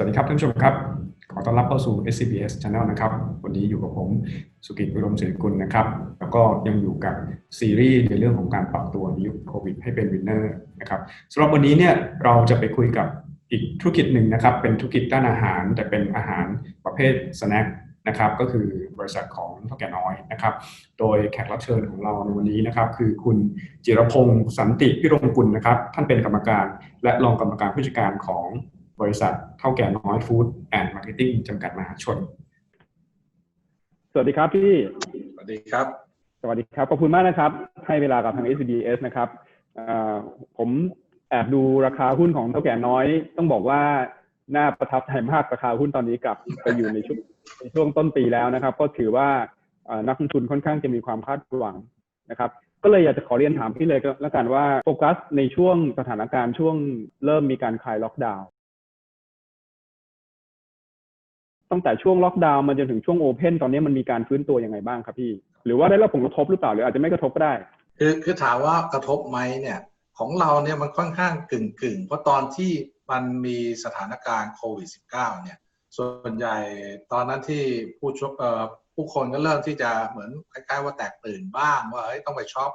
วัสดีครับท่านผู้ชมครับ ขอต้อนรับเข้าสู่ SCBS Channel นะครับ วันนี้อยู่กับผมสุกิจวิรมศิริกุลนะครับ แล้วก็ยังอยู่กับซีรีส์ในเรื่องของการปรับตัวในยุคโควิดให้เป็นวินเนอร์นะครับสำหรับวันนี้เนี่ยเราจะไปคุยกับอีกธุรกิจหนึ่งนะครับ เป็นธุรกิจด้านอาหาร แต่เป็นอาหารประเภทสแน็คนะครับก็คือบริษัทของเท่าแก่น้อยนะครับ โดยแขกรับเชิญของเราในวันนี้นะครับ คือคุณจิรพงศ์สันติพิรมกุลนะครับ ท่านเป็นกรรมการและรองกรรมการผู้จัดการของ บริษัทเท่าแก่น้อยฟู้ดแอนด์มาร์เก็ตติ้งจำกัดมหาชน สวัสดีครับพี่ สวัสดีครับ สวัสดีครับ ขอบคุณมากนะครับ ให้เวลากับทาง SBS นะครับอ่าผมแอบดูราคาหุ้นของเท่าแก่น้อย ต้องบอกว่าน่าประทับใจมากราคาหุ้นตอนนี้กลับไปอยู่ในช่วงในช่วงต้นปีแล้วนะครับ ก็ถือว่าอ่านักลงทุนค่อนข้างจะมีความคาดหวังนะครับก็เลยอยากจะขอเรียนถามพี่เลยก็แล้วกันว่าโฟกัสในช่วงสถานการณ์ช่วงเริ่มมีการคลายล็อกดาวน์ ตั้งแต่ช่วงล็อกดาวน์มาจนถึงช่วงโอเพนตอนนี้มันมีการฟื้นตัวยังไงบ้างครับพี่ หรือว่าได้รับผลกระทบหรือเปล่าหรืออาจจะไม่กระทบก็ได้ คือคือถามว่ากระทบไหมเนี่ยของเราเนี่ยมันค่อนข้างกึ่งกึ่งเพราะตอนที่มันมีสถานการณ์โควิด -19 เนี่ยส่วนใหญ่ตอนนั้นที่ผู้ชเอ่อผู้คนก็เริ่มที่จะเหมือนคล้ายๆว่าแตกตื่นบ้างว่าเฮ้ยต้องไปช็อป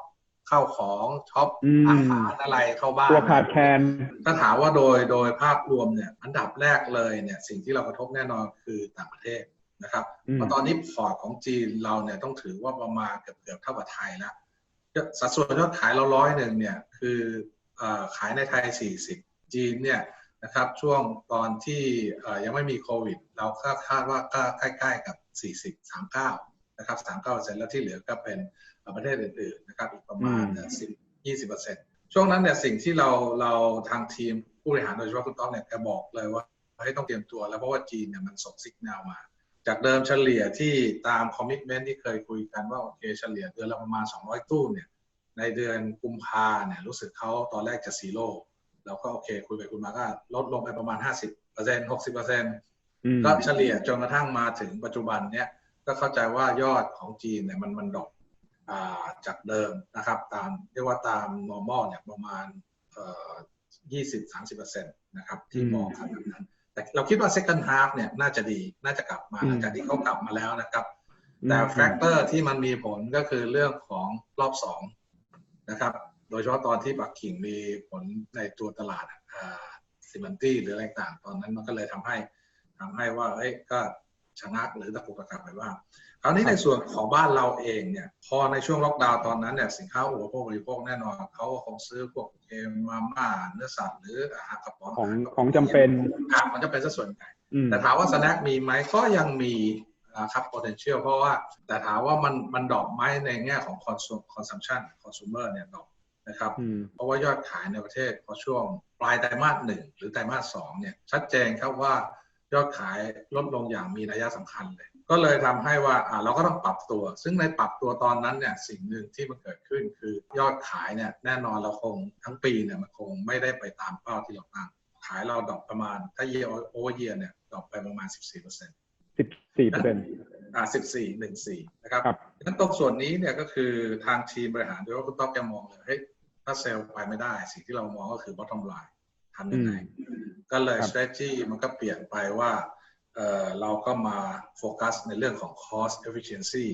เข้าของช็อปอืมอาหารอะไรเข้าบ้านตัวขาดแคลนถ้าถามว่าโดยโดยภาพรวมเนี่ยอันดับแรกเลยเนี่ยสิ่งที่เรากระทบแน่นอนคือต่างประเทศนะครับอืมเพราะตอนนี้พอร์ตของจีนเราเนี่ยต้องถือว่าประมาณเกือบเกือบเท่ากับไทยแล้วสัดส่วนยอดขายเราร้อยหนึ่งเนี่ยคือเอ่อขายในไทย 40 จีนเนี่ยนะครับช่วงตอนที่เอ่อยังไม่มีโควิด เราคาดคาดว่าก็ใกล้ ๆกับ 40 39 นะครับ39เปอร์เซ็นต์แล้วที่เหลือก็เป็นประเทศอื่นๆนะครับอีกประมาณอืมสิบยี่สิบเปอร์เซ็นต์ช่วงนั้นเนี่ยสิ่งที่เราเราทางทีมผู้บริหารโดยเฉพาะคุณต้อมเนี่ยแกบอกเลยว่าให้ต้องเตรียมตัวแล้วเพราะว่าจีนเนี่ยมันส่งสัญญาณมา จากเดิมเฉลี่ยที่ตามคอมมิชเมนต์ที่เคยคุยกันว่าโอเคเฉลี่ยเดือนละประมาณ 200 ตู้เนี่ยในเดือนกุมภาเนี่ยรู้สึกเขาตอนแรกจะซีโร่แล้วก็โอเค คุยไปคุยมาก็ลดลงไปประมาณ 50% 60%อืมก็เฉลี่ยจนกระทั่งมาถึงปัจจุบันเนี่ย ก็เข้าใจว่ายอดของจีนเนี่ยมันมันดรอปอ่าจากเดิมนะครับ ตามเรียกว่าตาม normal เนี่ยประมาณเอ่อ20-30%นะครับ ที่อืมมองกันแบบนั้น แต่เราคิดว่า second half เนี่ยน่าจะดีน่าจะกลับมาอืมหลังจากที่เขากลับมาแล้วนะครับอืมแต่แฟกเตอร์ที่มันมีผลก็คือเรื่องของรอบสองนะครับ โดยเฉพาะตอนที่ปักกิ่งมีผลในตัวตลาดซิมันตี้หรืออะไรต่าง ตอนนั้นมันก็เลยทำให้ทำให้ว่าเอ้ยก็ ชะงักหรือตะกุกตะกักไปบ้างคราวนี้ในส่วนของบ้านเราเองเนี่ยพอในช่วงล็อกดาวน์ตอนนั้นเนี่ยสินค้าอุปโภคบริโภคแน่นอนเขาก็คงซื้อพวกเค็มมาม่าเนื้อสัตว์หรืออาหารกระป๋องของของจำเป็นอะมันจะเป็นซะส่วนใหญ่อืมแต่ถามว่าสแน็คมีไหมก็ยังมีนะครับ potential เพราะว่าแต่ถามว่ามันมันดรอปไหมในแง่ของ consum consumption consumer เนี่ยดรอปนะครับอืมเพราะว่ายอดขายในประเทศพอช่วงปลายไตรมาสหนึ่งหรือไตรมาสสองเนี่ยชัดเจนครับว่า ยอดขายลดลงอย่างมีนัยสำคัญเลย ก็เลยทำให้ว่าอ่าเราก็ต้องปรับตัว ซึ่งในปรับตัวตอนนั้นเนี่ยสิ่งหนึ่งที่มันเกิดขึ้นคือยอดขายเนี่ยแน่นอนเราคงทั้งปีเนี่ยมันคงไม่ได้ไปตามเป้าที่เราตั้งขายเราดรอปประมาณถ้า year over year เนี่ยดรอปไปประมาณ 14เปอร์เซ็นต์สิบสี่เปอร์เซ็นต์อ่า14 14นะครับครับงั้นตรงส่วนนี้เนี่ยก็คือทางทีมบริหารโดยว่าคุณต๊อกแกมองเลยเฮ้ยถ้าเซลล์ไปไม่ได้ สิ่งที่เรามองก็คือ bottom line ทำยังไงก็เลยครับ strategy มันก็เปลี่ยนไปว่าเออเราก็มาโฟกัสในเรื่องของ cost efficiency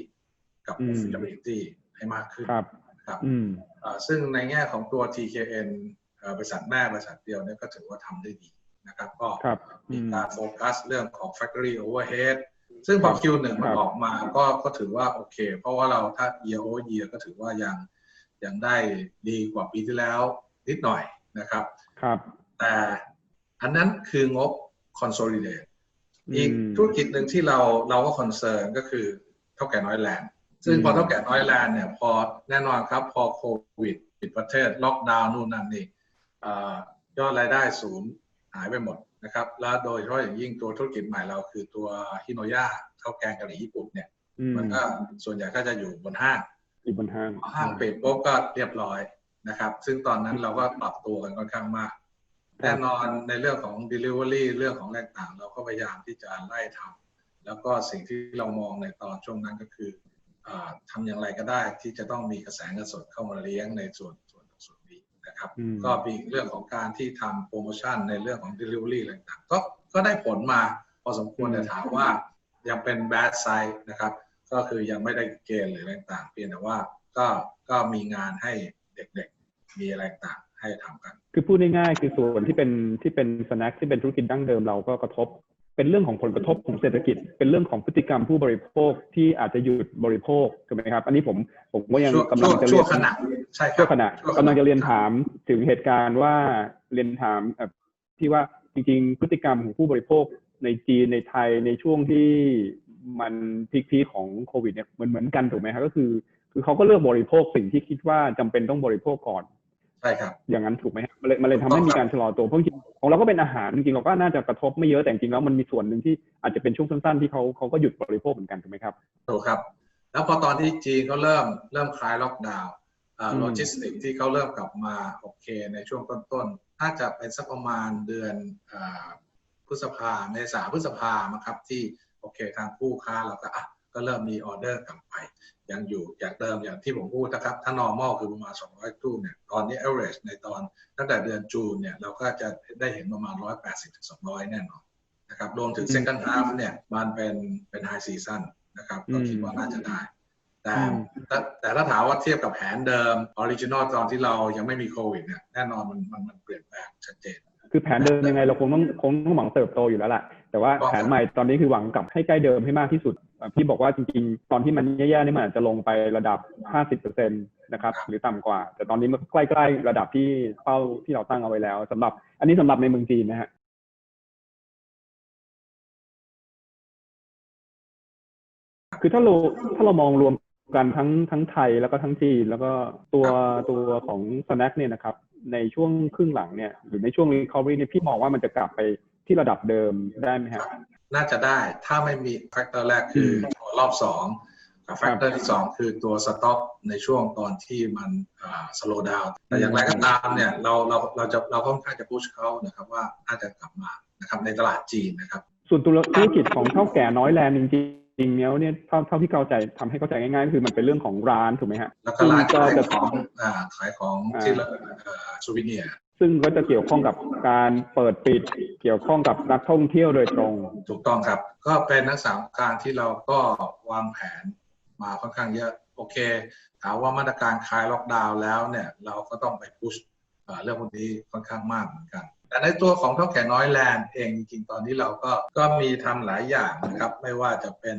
กับอืม profitability ให้มากขึ้นครับนะครับอืมอ่าซึ่งในแง่ของตัว TKN เอ่อบริษัทแม่บริษัทเดียวเนี่ยก็ถือว่าทำได้ดีนะครับ ก็ครับอืมีมการโฟกัสเรื่องของ factory overhead ซึ่งพอ Q1 มันครับออกมาก็ก็ถือว่าโอเค เพราะว่าเราถ้า year over year ก็ถือว่ายังยังได้ดีกว่าปีที่แล้วนิดหน่อยนะครับ ครับ แต่อันนั้นคืองบ consolidate อืมอีกธุรกิจหนึ่งที่เราเราก็คอนเซิร์นก็คือเท่าแก่น้อยแลนด์ ซึ่งพออืมเท่าแก่น้อยแลนด์เนี่ยพอแน่นอนครับพอโควิดปิดประเทศล็อกดาวน์นู่นนั่นนี่เอ่อยอดรายได้ศูนย์หายไปหมดนะครับ แล้วโดยเฉพาะอย่างยิ่งตัวธุรกิจใหม่เราคือตัวฮิโนยาข้าวแกงกะหรี่ญี่ปุ่นเนี่ยอืมมันก็ส่วนใหญ่ก็จะอยู่บนห้างอีกบนห้างพอห้างปิดปุ๊บก็เรียบร้อยนะครับ ซึ่งตอนนั้นเราก็ปรับตัวกันค่อนข้างมาก แน่นอนในเรื่องของ Delivery เรื่องของแรงต่างเราก็พยายามที่จะไล่ทำแล้วก็สิ่งที่เรามองในตอนช่วงนั้นก็คืออาทำอย่างไรก็ได้ที่จะต้องมีกระแสเงินสดเข้ามาเลี้ยงในส่วนส่วนส่วนนี้นะครับนะครับอืมก็มีเรื่องของการที่ทำโปรโมชั่นในเรื่องของ Delivery อะไรต่างๆก็ก็ได้ผลมาพอสมควรอืมแต่ถามว่ายังเป็น bad side นะครับ ก็คือยังไม่ได้เกณฑ์หรืออะไรต่างๆเพียงแต่ว่าก็ก็มีงานให้เด็กๆมีอะไรต่างๆ ให้ทำกัน คือพูดง่ายๆคือส่วนที่เป็นที่เป็นสแน็คที่เป็นธุรกิจดั้งเดิมเราก็กระทบ เป็นเรื่องของผลกระทบของเศรษฐกิจ เป็นเรื่องของพฤติกรรมผู้บริโภคที่อาจจะหยุดบริโภคถูกไหมครับ อันนี้ผมผมก็ยังชั่วกำลังจะชั่เรีวยนขณะใช่ครัชั่บวขณะชั่วกำลังจะเรียนถามถึงเหตุการณ์ว่าเรียนถามเอ่อที่ว่าจริงๆ พฤติกรรมของผู้บริโภคในจีนในไทยในช่วงที่มันพีคๆของโควิดเนี่ยเหมือนเหมือนกันถูกไหมครับก็คือ คือเขาก็เลือกบริโภคสิ่งที่คิดว่าจำเป็นต้องบริโภคก่อน ใช่ครับอย่างนั้นถูกไหมครับมันเลยมันเลยทำให้มีการชะลอตัวเพราะจริงๆของเราก็เป็นอาหารจริงๆเราก็น่าจะกระทบไม่เยอะแต่จริงๆแล้วมันมีส่วนหนึ่งที่อาจจะเป็นช่วงสั้นๆที่เขาเขาก็หยุดบริโภคเหมือนกันถูกไหมครับถูกครับ แล้วพอตอนที่จีนเขาเริ่มเริ่มคลายล็อกดาวน์อืมโลจิสติกที่เขาเริ่มกลับมาโอเคในช่วงต้นๆน่าจะเป็นสักประมาณเดือนอ่าพฤษภาเมษาพฤษภามั้งครับที่โอเคทางผู้ค้าเราก็อะ ก็เริ่มมีออเดอร์กลับไป ยังอยู่อย่างเดิมอย่างที่ผมพูดนะครับ ถ้า normal คือประมาณ 200 ตู้เนี่ยตอนนี้ average ในตอนตั้งแต่เดือนจูนเนี่ยเราก็จะได้เห็นประมาณ 180ถึง200 แน่นอนนะครับรวมถึง second half เนี่ยมันเป็นเป็น high season นะครับก็คิดว่าน่าจะได้แต่อืมแต่แต่ถ้าถามว่าเทียบกับแผนเดิมออริจินอลตอนที่เรายังไม่มีโควิดเนี่ยแน่นอนมันมันมันเปลี่ยนแปลงชัดเจน คือแผนเดิมยังไงเราคงต้องคงต้องหวังเติบโตอยู่แล้วแหละ แต่ว่าครับแผนใหม่ตอนนี้คือหวังกลับให้ใกล้เดิมให้มากที่สุดอะพี่บอกว่าจริงๆ ตอนที่มันแย่ๆนี่มันอาจจะลงไประดับ 50%นะครับหรือต่ำกว่า แต่ตอนนี้มันใกล้ๆระดับที่เป้าที่เราตั้งเอาไว้แล้วสำหรับ อันนี้สำหรับในเมืองจีนนะฮะคือถ้าเราถ้าเรามองรวมกันทั้งทั้งไทยแล้วก็ทั้งจีน แล้วก็ตัวตัวของ snack เนี่ยนะครับในช่วงครึ่งหลังเนี่ยหรือในช่วง recovery เนี่ยพี่มองว่ามันจะกลับไป ที่ระดับเดิมได้ไหมครับน่าจะได้ถ้าไม่มีแฟกเตอร์แรกคือตัวรอบสองกับแฟกเตอร์ที่สองคือตัวสต็อกในช่วงตอนที่มันสโลว์ดาวแต่อย่างไรก็ตามเนี่ยเราเราเราจะเราค่อนข้างจะพุชเขานะครับว่าน่าจะกลับมานะครับในตลาดจีนนะครับ ส่วนตัวธุรกิจของเท่าแก่น้อยแลนด์จริงๆจริงๆแล้วเนี่ยเท่าเท่าที่เข้าใจทำให้เข้าใจง่ายๆก็คือมันเป็นเรื่องของร้านถูกไหมฮะแล้วก็ร้านซึ่งขายจะของอ่าขายของอ่าที่เราซูวิเนีย ซึ่งก็จะเกี่ยวข้องกับการเปิดปิด เกี่ยวข้องกับนักท่องเที่ยวโดยตรง ถูกต้องครับ ก็เป็นนักสามการที่เราก็วางแผนมาค่อนข้างเยอะโอเคถามว่ามาตรการคลายล็อกดาวน์แล้วเนี่ยเราก็ต้องไปพุชเรื่องพวกนี้ค่อนข้างมากเหมือนกันแต่ในตัวของเท่าแก่น้อยแลนด์เองจริงๆตอนนี้เราก็ก็มีทำหลายอย่างนะครับ ไม่ว่าจะเป็น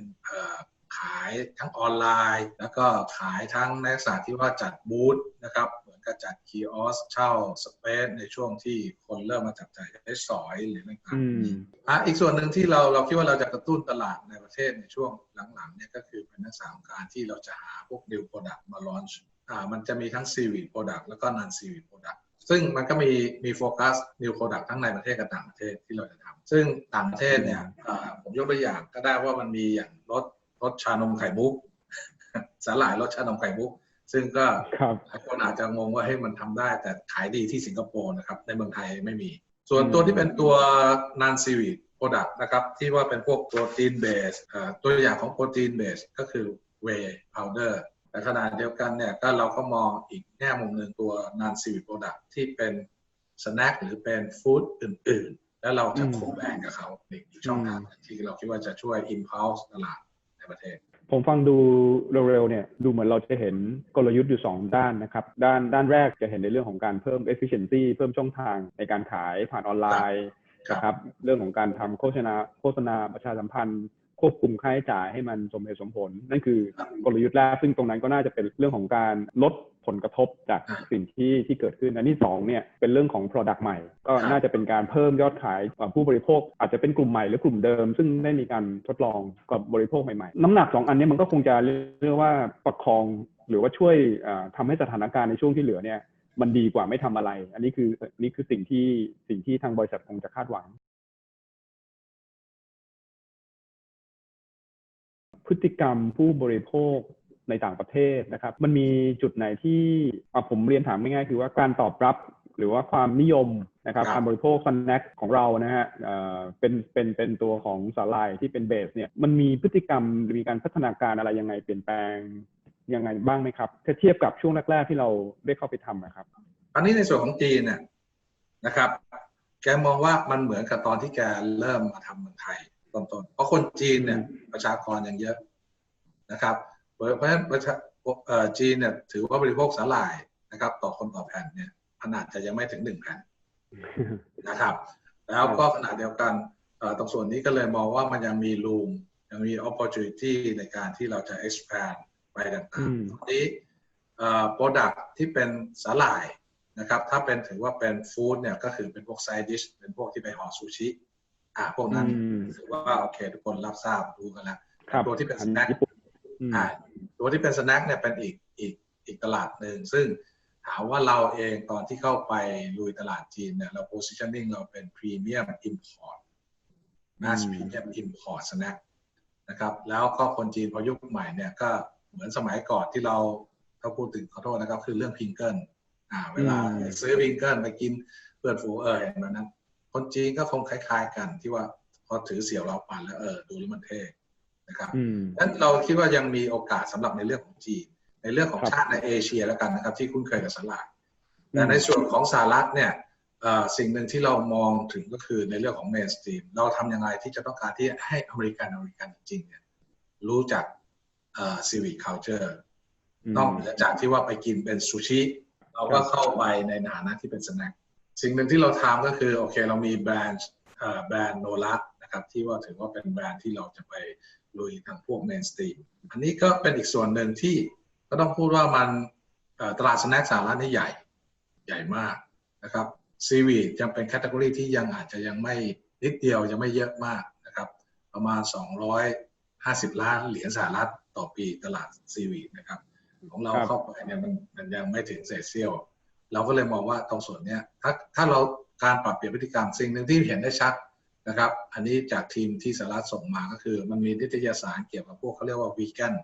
ขายทั้งออนไลน์ แล้วก็ขายทั้งในลักษณะที่ว่าจัดบูธนะครับ กับจัดคีออสเช่าสเปซในช่วงที่คนเริ่มมาจับจ่ายใช้สอยหรือต่างอืมๆอะอีกส่วนหนึ่งที่เราเราคิดว่าเราจะกระตุ้นตลาดในประเทศในช่วงหลังๆเนี่ยก็คือเป็นนักสามการที่เราจะหาพวก new product มา launch อ่ามันจะมีทั้ง seaweed product แล้วก็ non seaweed product ซึ่งมันก็มีมีโฟกัส new product ทั้งในประเทศกับต่างประเทศที่เราจะทำซึ่งต่างประเทศเนี่ยอ่าผมยกตัวอย่างก็ได้ว่ามันมีอย่างรสรสชานมไข่มุกสาหร่ายรสชานมไข่มุก ซึ่งก็ครับหลายคนอาจจะงงว่าเฮ้ยมันทำได้ แต่ขายดีที่สิงคโปร์นะครับ ในเมืองไทยไม่มี ส่วนตัวที่เป็นตัว non seaweed product นะครับ ที่ว่าเป็นพวกโปรตีนเบสตัวอย่างของโปรตีนเบสก็คือ whey powder แต่ขณะเดียวกันเนี่ยก็เราก็มองอีกแง่มุมหนึ่งตัว non seaweed product ที่เป็นสแน็คหรือเป็นฟู้ดอื่น ๆ แล้วเราจะอืมโคแบงกับเขาอีกช่องทางหนึ่งที่เราคิดว่าจะช่วย impulse ตลาดในประเทศ ผมฟังดูเร็วๆเนี่ยดูเหมือนเราจะเห็นกลยุทธ์อยู่ 2 ด้านนะครับ ด้านด้านแรกจะเห็นในเรื่องของการเพิ่ม efficiency เพิ่มช่องทางในการขายผ่านออนไลน์ครับนะครับเรื่องของการทำโฆษณาโฆษณาประชาสัมพันธ์ ควบคุมค่าใช้จ่ายให้มันสมเหตุสมผล นั่นคือกลยุทธ์แรกซึ่งตรงนั้นก็น่าจะเป็นเรื่องของการลด ผลกระทบจากอ่าสิ่งที่ที่เกิดขึ้นอันที่สองเนี่ยเป็นเรื่องของ Product ใหม่ ก็ครับน่าจะเป็นการเพิ่มยอดขายเอ่อผู้บริโภค อาจจะเป็นกลุ่มใหม่หรือกลุ่มเดิม ซึ่งได้มีการทดลองกับบริโภคใหม่ๆ น้ำหนักสองอันเนี้มันก็คงจะเรียกว่าประคองหรือว่าช่วยเอ่อทำให้สถานการณ์ในช่วงที่เหลือเนี่ยมันดีกว่าไม่ทำอะไร อันนี้คืออันนี้คือสิ่งที่สิ่งที่ทางบริษัทคงจะคาดหวัง พฤติกรรมผู้บริโภค ในต่างประเทศนะครับ มันมีจุดไหนที่อะผมเรียนถามง่ายๆคือว่าการตอบรับหรือว่าความนิยมนะครับครับการบริโภคสแน็คของเรานะฮะเอ่อเป็นเป็นเป็นตัวของสาหร่ายที่เป็นเบสเนี่ยมันมีพฤติกรรมหรือมีการพัฒนาการอะไรยังไงเปลี่ยนแปลงยังไงบ้างไหมครับถ้าเทียบกับช่วงแรกๆที่เราได้เข้าไปทำนะครับ อันนี้ในส่วนของจีนเนี่ยนะครับ แกมองว่ามันเหมือนกับตอนที่แกเริ่มมาทำเมืองไทยต้นๆเพราะคนจีนเนี่ยประชากรยังเยอะนะครับ เพราะฉะนั้นประชาเอ่อจีนเนี่ยถือว่าบริโภคสาหร่ายนะครับ ต่อคนต่อแผ่นเนี่ยขนาดจะยังไม่ถึงหนึ่งแผ่นนะครับ แล้วก็ขณะเดียวกันเอ่อตรงส่วนนี้ก็เลยมองว่ามันยังมีรูมยังมี opportunity ในการที่เราจะ expand ไปต่างอืมๆตอนนี้เอ่อ product ที่เป็นสาหร่ายนะครับ ถ้าเป็นถือว่าเป็นฟู้ดเนี่ยก็คือเป็นพวก side dish เป็นพวกที่ไปห่อซูชิอ่าพวกนั้นอืมถือว่าโอเค ทุกคนรับทราบรู้กันแล้วครับตัวที่เป็นอัสแน็คญี่ปุ่น อืมอ่าตัวที่เป็นสแน็คเนี่ยเป็นอีกอีกอีกตลาดหนึ่งซึ่งถามว่าเราเองตอนที่เข้าไปลุยตลาดจีนเนี่ยเรา positioning เราเป็น premium import mass อืม premium import snack นะครับแล้วก็คนจีนพอยุคใหม่เนี่ยก็เหมือนสมัยก่อนที่เราถ้าพูดถึงขอโทษนะครับ คือเรื่องพิงเกิลอ่า เวลาอืมซื้อพิงเกิลไปกินเพื่อนฝูงเออเห็นแบบนั้นคนจีนก็คงคล้าย ๆ กันที่ว่าพอถือเสี่ยวเราปั่นแล้วเออดูแล้วมันเท่ นะครับอืมนั้นเราคิดว่ายังมีโอกาสสำหรับในเรื่องของจีน ในเรื่องของครับชาติในเอเชียแล้วกันนะครับ ที่คุ้นเคยกับสลากอืมแต่ในส่วนของสหรัฐเนี่ยเอ่อสิ่งหนึ่งที่เรามองถึงก็คือในเรื่องของเมนสตรีมเราทำยังไงที่จะต้องการที่ให้อเมริกันอเมริกันจริงๆเนี่ยรู้จักซีวิคเคาเจอร์นอกเหนือจากที่ว่าไปกินเป็นซูชิ เราก็เข้าไปในฐานะที่เป็นสแน็คสิ่งหนึ่งที่เราทำก็คือโอเคเรามีแบรนด์เอ่อแบรนด์โนลันะครับที่ว่าถือว่าเป็นแบรนด์ที่เราจะไป ลุยทางพวกเมนสตรีมอันนี้ก็เป็นอีกส่วนหนึ่งที่ก็ต้องพูดว่ามันเอ่อตลาดสแน็คสหรัฐนี่ใหญ่ใหญ่มากนะครับซีวียังเป็นแคตตากรีที่ยังอาจจะยังไม่นิดเดียวยังไม่เยอะมากนะครับ ประมาณ 250 ล้านเหรียญสหรัฐต่อปีตลาดซีวีนะครับ ของเราครับเข้าไปเนี่ยมันมันยังไม่ถึงเศษเสี้ยว เราก็เลยมองว่าตรงส่วนเนี้ยถ้าถ้าเราการปรับเปลี่ยนพฤติกรรมสิ่งหนึ่งที่เห็นได้ชัด นะครับ อันนี้จากทีมที่สหรัฐส่งมาก็คือ มันมีนิตยสารเกี่ยวกับพวกเขาเรียกว่าวีแกน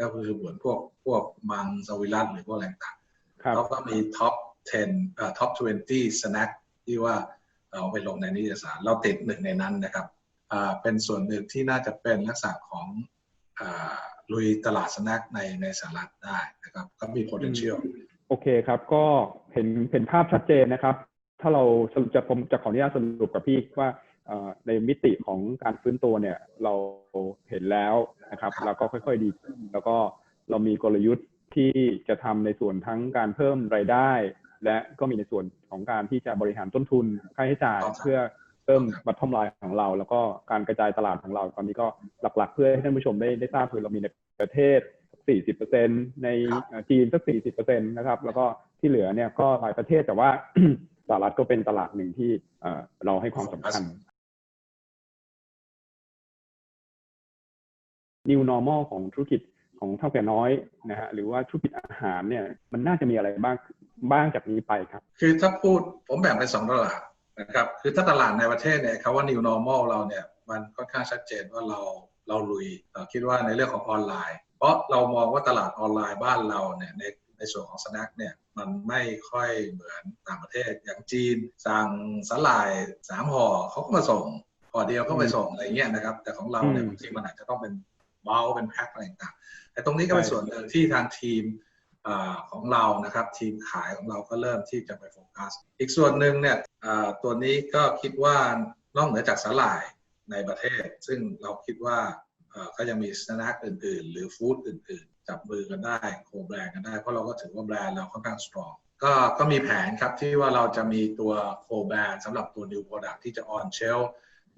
ก็คือเหมือนพวกพวกมังสวิรัตหรือพวกอะไรต่างครับแล้วก็มีท็อป 10เอ่อท็อป 20 snack ที่ว่าเอาไปลงในนิตยสาร เราติดหนึ่งในนั้นนะครับอ่าเป็นส่วนหนึ่งที่น่าจะเป็นลักษณะของอ่าลุยตลาดสแน็คในในสหรัฐได้นะครับ ก็มี potential โอเคครับ ก็เห็นเห็นภาพชัดเจนนะครับ ถ้าเราสรุปจะผมจะขออนุญาตสรุปกับพี่ว่าเอ่อ ในมิติของการฟื้นตัวเนี่ยเราเห็นแล้วนะครับครับแล้วก็ค่อยๆดีขึ้นแล้วก็เรามีกลยุทธ์ที่จะทำในส่วนทั้งการเพิ่มรายได้ และก็มีในส่วนของการที่จะบริหารต้นทุนค่าใช้จ่ายครับเพื่อเพิ่มบัตรทอมไลน์ของเรา แล้วก็การกระจายตลาดของเรา ตอนนี้ก็หลักๆ เพื่อให้ท่านผู้ชมได้ได้ทราบคือเรามีในประเทศ 40%ในครับเอ่อจีนสัก 40%นะครับแล้วก็ที่เหลือเนี่ยก็หลายประเทศแต่ว่าสหรัฐก็เป็นตลาดหนึ่งที่เอ่อเราให้ความสำคัญ New Normal ของธุรกิจของเท่าแก่น้อยนะฮะหรือว่าธุรกิจอาหารเนี่ยมันน่าจะมีอะไรบ้างบ้างจากนี้ไปครับ คือถ้าพูดผมแบ่งเป็นสองตลาดนะครับคือถ้าตลาดในประเทศเนี่ยคำว่า new normal เราเนี่ยมันค่อนข้างชัดเจนว่าเราเราลุยเอ่อคิดว่าในเรื่องของออนไลน์ เพราะเรามองว่าตลาดออนไลน์บ้านเราเนี่ยในในส่วนของสแน็คเนี่ยมันไม่ค่อยเหมือนต่างประเทศอย่างจีนสั่งสลายสามห่อเขาก็มาส่งห่อเดียวก็ไปส่งอะไรเงี้ยนะครับ แต่ของเราเนี่ยอืมบางทีมันอาจจะต้องเป็น เบลเป็นแพ็คอะไรต่างๆแต่ตรงนี้ก็เป็นใช่ส่วนหนึ่งที่ทางทีมอาของเรานะครับทีมขายของเราก็เริ่มที่จะไปโฟกัส อีกส่วนหนึ่งเนี่ยอ่าตัวนี้ก็คิดว่านอกเหนือจากสาหร่ายในประเทศ ซึ่งเราคิดว่าเอ่อก็ยังมีสแน็คอื่น ๆ หรือฟู้ดอื่น ๆ จับมือกันได้โคแบรนด์กันได้ เพราะเราก็ถือว่าแบรนด์เราค่อนข้างสตรองก็ก็มีแผนครับที่ว่าเราจะมีตัวโคแบรนด์สำหรับตัว New Product ที่จะ on shelf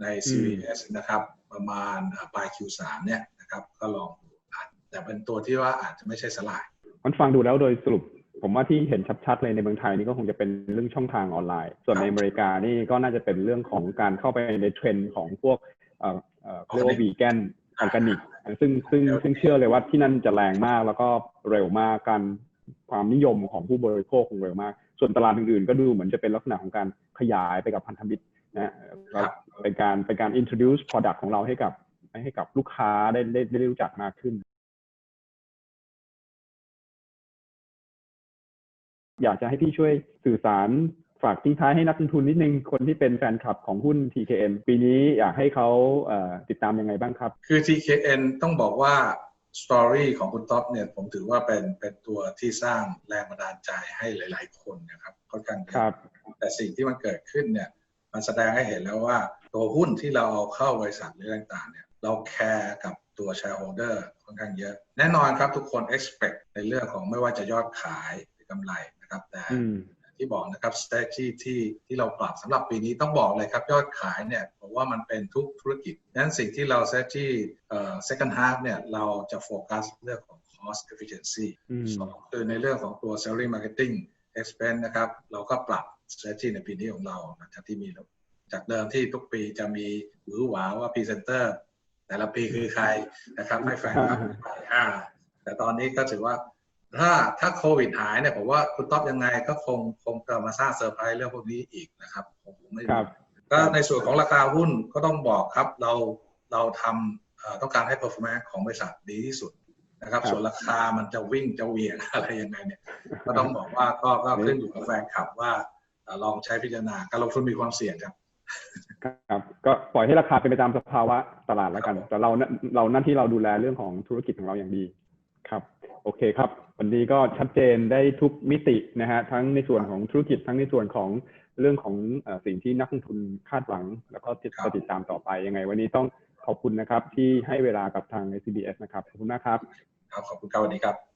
ใน CVS นะครับ ประมาณอ่าปลาย Q3 เนี่ย นะครับ ก็ลองดูอาจแต่เป็นตัวที่ว่าอาจจะไม่ใช่สลาย มันฟังดูแล้วโดยสรุป ผมว่าที่เห็นชัดๆเลยในเมืองไทยนี่ก็คงจะเป็นเรื่องช่องทางออนไลน์ ส่วนในอเมริกานี่ก็น่าจะเป็นเรื่องของการเข้าไปในเทรนด์ของพวกเอ่อเอ่อเขาเรียกว่าวีแกนออร์แกนิกซึ่งซึ่งซึ่งเชื่อเลยว่าที่นั่นจะแรงมากแล้วก็เร็วมากการความนิยมของผู้บริโภคคงเร็วมาก ส่วนตลาดอื่นๆ ก็ดูเหมือนจะเป็นลักษณะของการขยายไปกับพันธมิตรนะฮะแล้วเป็นการเป็นการ introduce product ของเราให้กับ ให้กับลูกค้าได้ได้ได้รู้จักมากขึ้น อยากจะให้พี่ช่วยสื่อสารฝากทิ้งท้ายให้นักลงทุนนิดนึง คนที่เป็นแฟนคลับของหุ้น TKN ปีนี้อยากให้เขาเอ่อติดตามยังไงบ้างครับ คือ TKN ต้องบอกว่าสตอรี่ของคุณท็อปเนี่ยผมถือว่าเป็นเป็นตัวที่สร้างแรงบันดาลใจให้หลาย ๆ คนนะครับค่อนข้างเยอะครับ แต่สิ่งที่มันเกิดขึ้นเนี่ย มันแสดงให้เห็นแล้วว่าตัวหุ้นที่เราเอาเข้าบริษัทหรืออะไรต่างๆเนี่ย เราแคร์กับตัว shareholder ค่อนข้างเยอะ แน่นอนครับทุกคน expect ในเรื่องของไม่ว่าจะยอดขายหรือกำไรนะครับแต่อืมที่บอกนะครับ strategy ที่ที่เราปรับสำหรับปีนี้ต้องบอกเลยครับ ยอดขายเนี่ยผมว่ามันเป็นทุกธุรกิจนั้นสิ่งที่เรา strategy เอ่อ second half เนี่ยเราจะโฟกัสเรื่องของ cost efficiency อืมสองคือในเรื่องของตัว salary marketing expense นะครับเราก็ปรับ strategy ในปีนี้ของเราหลังจากที่มีจากเดิมที่ทุกปีจะมีหวือหวาว่าพรีเซนเตอร์ แต่ละปีคือใครนะครับให้แฟนคลับไปอ่าแต่ตอนนี้ก็ถือว่า ถ้าถ้าโควิดหายเนี่ยผมว่าคุณต๊อบยังไงก็คงคงจะมาสร้างเซอร์ไพรส์เรื่องพวกนี้อีกนะครับผมผมไม่ครับก็ในส่วนของราคาหุ้นก็ต้องบอกครับเราเราทำเอ่อต้องการให้ performance ของบริษัทดีที่สุดนะครับครับส่วนราคามันจะวิ่งจะเหวี่ยงอะไรยังไงเนี่ย ก็ต้องบอกว่าก็ก็ขึ้นอยู่กับแฟนคลับว่าเอ่อลองใช้พิจารณาการลงทุนมีความเสี่ยงครับ ครับก็ปล่อยให้ราคาเป็นไปตามสภาวะตลาดแล้วกันครับแต่เราเราหน้าที่เราดูแลเรื่องของธุรกิจของเราอย่างดีครับ โอเคครับ วันนี้ก็ชัดเจนได้ทุกมิตินะฮะทั้งในส่วนของธุรกิจทั้งในส่วนของเรื่องของเออสิ่งที่นักลงทุนคาดหวัง แล้วก็ติดครับติดตามต่อไปยังไง วันนี้ต้องขอบคุณนะครับที่ให้เวลากับทาง SCBS นะครับขอบคุณมากครับครับขอบคุณครับวันนี้ครับ Thank